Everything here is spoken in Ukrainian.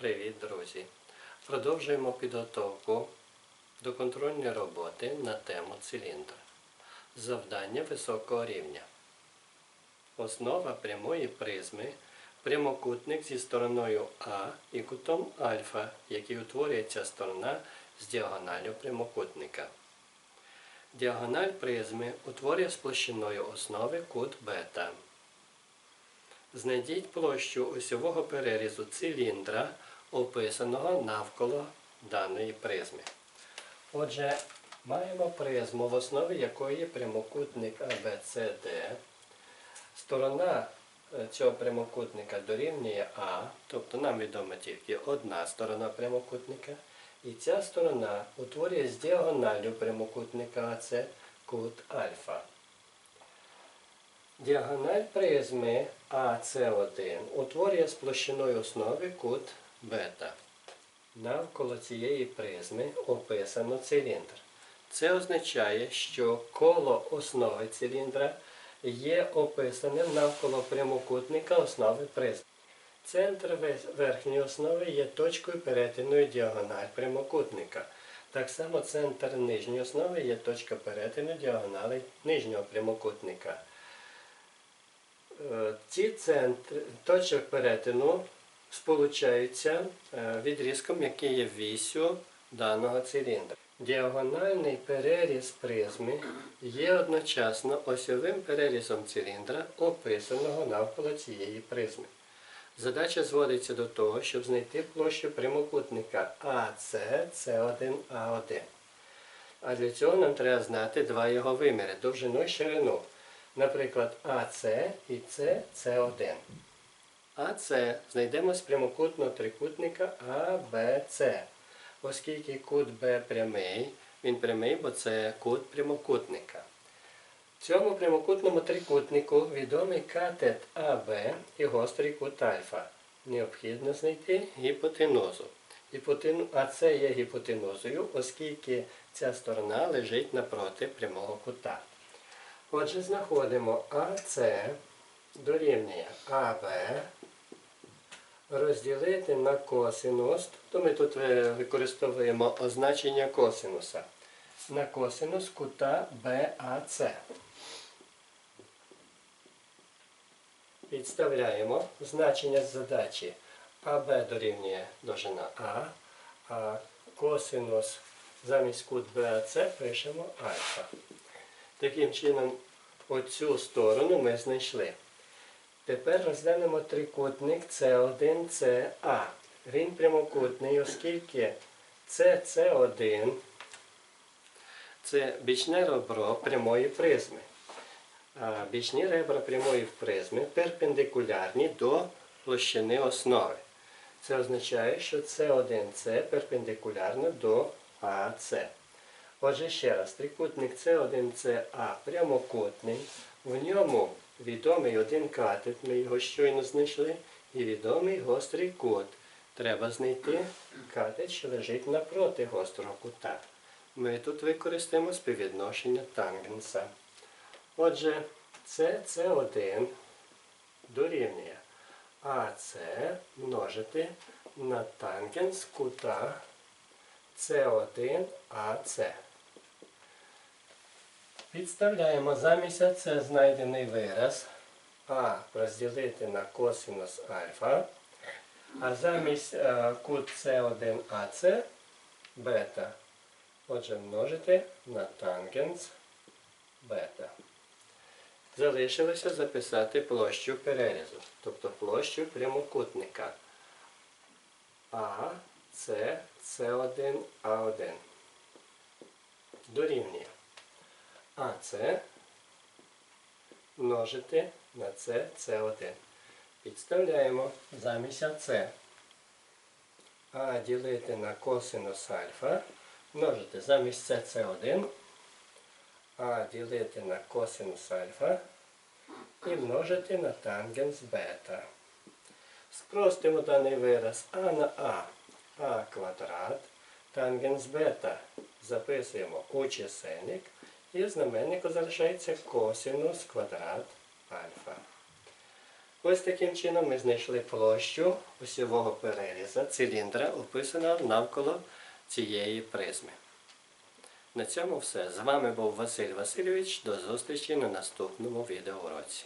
Привіт, друзі! Продовжуємо підготовку до контрольної роботи на тему циліндр. Завдання високого рівня. Основа прямої призми прямокутник зі стороною А і кутом альфа, який утворює ця сторона з діагоналю прямокутника. Діагональ призми утворює з площиною основи кут бета. Знайдіть площу осьового перерізу циліндра, описаного навколо даної призми. Отже, маємо призму, в основі якої прямокутник ABCD. Сторона е, цього прямокутника дорівнює А, тобто нам відома тільки одна сторона прямокутника. І ця сторона утворює з діагоналю прямокутника АЦ кут альфа. Діагональ призми АС1 утворює з площиною основи кут бета. Навколо цієї призми описано циліндр. Це означає, що коло основи циліндра є описаним навколо прямокутника основи призми. Центр верхньої основи є точкою перетину діагональ прямокутника. Так само центр нижньої основи є точка перетину діагонали нижнього прямокутника. Е, Ці центри точок перетину сполучаються е, відрізком, який є вісю даного циліндра. Діагональний переріз призми є одночасно осьовим перерізом циліндра, описаного навколо цієї призми. Задача зводиться до того, щоб знайти площу прямокутника АС, С1А1. А для цього нам треба знати два його виміри довжину і ширину. Наприклад, АС і С С1. АС знайдемо з прямокутного трикутника АБЦ. Оскільки кут Б прямий, він прямий, бо це кут прямокутника. В цьому прямокутному трикутнику відомий катет АБ і гострий кут альфа. Необхідно знайти гіпотенузу. Гіпотену- А це є гіпотенузою, оскільки ця сторона лежить напроти прямого кута. Отже, знаходимо АС дорівнює АБ розділити на косинус, то ми тут е, використовуємо означення косинуса. На косинус кута BAC. Підставляємо значення задачі АБ дорівнює довжина А, а косинус замість кут BAC пишемо альфа. Таким чином, оцю сторону ми знайшли. Тепер розглянемо трикутник С1СА. Він прямокутний, оскільки СС1 це бічне ребро прямої призми. А бічні ребра прямої призми перпендикулярні до площини основи. Це означає, що С1С перпендикулярно до АС. Отже, ще раз, трикутник С1СА прямокутний. В ньому відомий один катет, ми його щойно знайшли, і відомий гострий кут. Треба знайти катет, що лежить напроти гострого кута. Ми тут використаємо співвідношення тангенса. Отже, СС1 дорівнює АС множити на тангенс кута С1АС. Підставляємо замість це знайдений вираз А розділити на косинус альфа, а замість е, кут С1АС бета. Отже, множити на тангенс бета. Залишилося записати площу перерізу, тобто площу прямокутника А, С, С1, А1. Дорівнює. АС множити на С, С1. Підставляємо замість АС. А ділити на косинус альфа. Множити замість С, С1. А ділити на косинус альфа. І множити на тангенс бета. Спростимо даний вираз А на А. А квадрат. Тангенс бета. Записуємо у чисельник. І в знаменнику залишається косинус квадрат альфа. Ось таким чином ми знайшли площу осьового переріза циліндра, описаного навколо цієї призми. На цьому все. З вами був Василь Васильович. До зустрічі на наступному відеоуроці.